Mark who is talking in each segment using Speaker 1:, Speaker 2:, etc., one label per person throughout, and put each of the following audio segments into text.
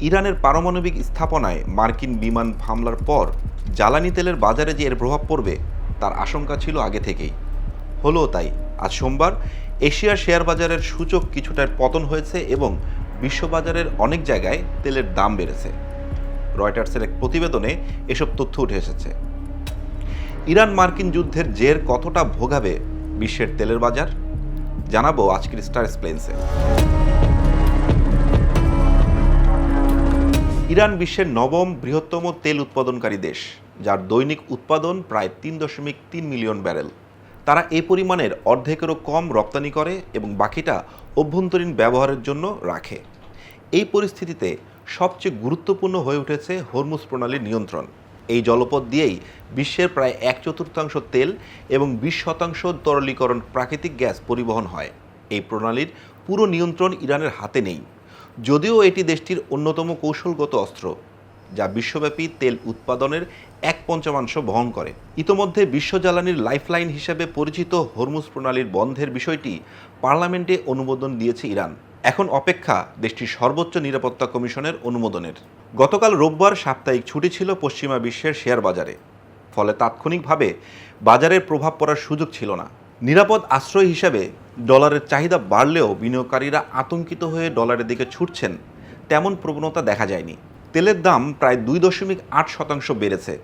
Speaker 1: ইরানের পারমাণবিক স্থাপনায় মার্কিন বিমান হামলার পর জ্বালানি তেলের বাজারে যে এর প্রভাব পড়বে, তার আশঙ্কা ছিল আগে থেকেই। হলো তাই, আজ সোমবার এশিয়ার শেয়ার বাজারের সূচক কিছুটা পতন হয়েছে এবং বিশ্ববাজারের অনেক জায়গায় তেলের দাম বেড়েছে। রয়টার্সের এক প্রতিবেদনে এসব তথ্য উঠে এসেছে। ইরান মার্কিন যুদ্ধের জের কতটা ভোগাবে বিশ্বের তেলের বাজার? জানাব আজকের স্টার এক্সপ্লেন্সে ইরান বিশ্বের নবম বৃহত্তম তেল উৎপাদনকারী দেশ, যার দৈনিক উৎপাদন প্রায় তিন দশমিক তিন মিলিয়ন ব্যারেল। তারা এ পরিমাণের অর্ধেকেরও কম রপ্তানি করে এবং বাকিটা অভ্যন্তরীণ ব্যবহারের জন্য রাখে। এই পরিস্থিতিতে সবচেয়ে গুরুত্বপূর্ণ হয়ে উঠেছে হরমুজ প্রণালীর নিয়ন্ত্রণ। এই জলপথ দিয়েই বিশ্বের প্রায় এক চতুর্থাংশ তেল এবং বিশ শতাংশ তরলীকরণ প্রাকৃতিক গ্যাস পরিবহন হয়। এই প্রণালীর পুরো নিয়ন্ত্রণ ইরানের হাতে নেই। যদিও এটি দেশটির অন্যতম কৌশলগত অস্ত্র, যা বিশ্বব্যাপী তেল উৎপাদনের এক পঞ্চমাংশ বহন করে। ইতোমধ্যে বিশ্ব জ্বালানির লাইফলাইন হিসেবে পরিচিত হরমুজ প্রণালীর বন্ধের বিষয়টি পার্লামেন্টে অনুমোদন দিয়েছে ইরান। এখন অপেক্ষা দেশটির সর্বোচ্চ নিরাপত্তা কমিশনের অনুমোদনের। গতকাল রোববার সাপ্তাহিক ছুটি ছিল পশ্চিমা বিশ্বের শেয়ার বাজারে, ফলে তাৎক্ষণিকভাবে বাজারের প্রভাব পড়ার সুযোগ ছিল না। নিরাপদ আশ্রয় হিসাবে ডলারের চাহিদা বাড়লেও বিনিয়োগকারীরা আতঙ্কিত হয়ে ডলারের দিকে ছুটছেন, তেমন প্রবণতা দেখা যায়নি। তেলের দাম প্রায় দুই দশমিক আট শতাংশ বেড়েছে।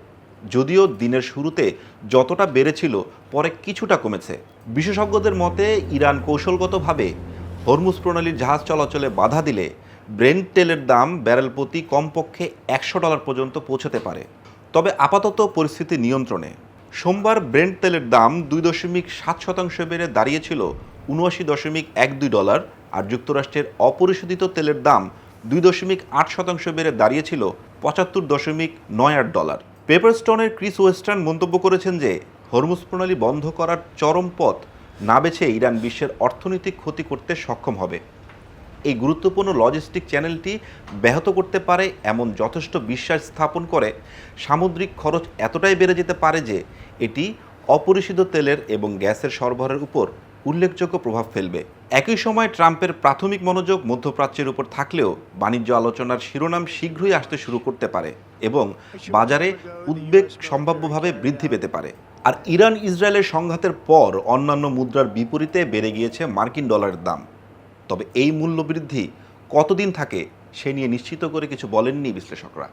Speaker 1: যদিও দিনের শুরুতে যতটা বেড়েছিল, পরে কিছুটা কমেছে। বিশেষজ্ঞদের মতে, ইরান কৌশলগতভাবে হরমুজ প্রণালীর জাহাজ চলাচলে বাধা দিলে ব্রেন্ট তেলের দাম ব্যারেল প্রতি কমপক্ষে একশো ডলার পর্যন্ত পৌঁছতে পারে। তবে আপাতত পরিস্থিতি নিয়ন্ত্রণে। সোমবার ব্রেন্ট তেলের দাম দুই দশমিক সাত শতাংশ বেড়ে দাঁড়িয়েছিল উনআশি দশমিক এক দুই ডলার আর যুক্তরাষ্ট্রের অপরিশোধিত তেলের দাম দুই দশমিক আট শতাংশ বেড়ে দাঁড়িয়েছিল পঁচাত্তর দশমিক নয় আট ডলার। পেপারস্টোনের ক্রিস ওয়েস্টার্ন মন্তব্য করেছেন যে, হরমুজ প্রণালী বন্ধ করার চরম পথ না বেছে ইরান বিশ্বের অর্থনৈতিক ক্ষতি করতে সক্ষম হবে। এই গুরুত্বপূর্ণ লজিস্টিক চ্যানেলটি ব্যাহত করতে পারে এমন যথেষ্ট বিশ্বাস স্থাপন করে, সামুদ্রিক খরচ এতটাই বেড়ে যেতে পারে যে, এটি অপরিশোধিত তেলের এবং গ্যাসের সরবরাহের উপর উল্লেখযোগ্য প্রভাব ফেলবে। একই সময় ট্রাম্পের প্রাথমিক মনোযোগ মধ্যপ্রাচ্যের উপর থাকলেও বাণিজ্য আলোচনার শিরোনাম শীঘ্রই আসতে শুরু করতে পারে এবং বাজারে উদ্বেগ সম্ভাব্যভাবে বৃদ্ধি পেতে পারে। আর ইরান ইসরায়েলের সংঘাতের পর অন্যান্য মুদ্রার বিপরীতে বেড়ে গিয়েছে মার্কিন ডলারের দাম। তবে এই মূল্য বৃদ্ধি কতদিন থাকে সে নিয়ে নিশ্চিত করে কিছু বলেননি বিশ্লেষকরা।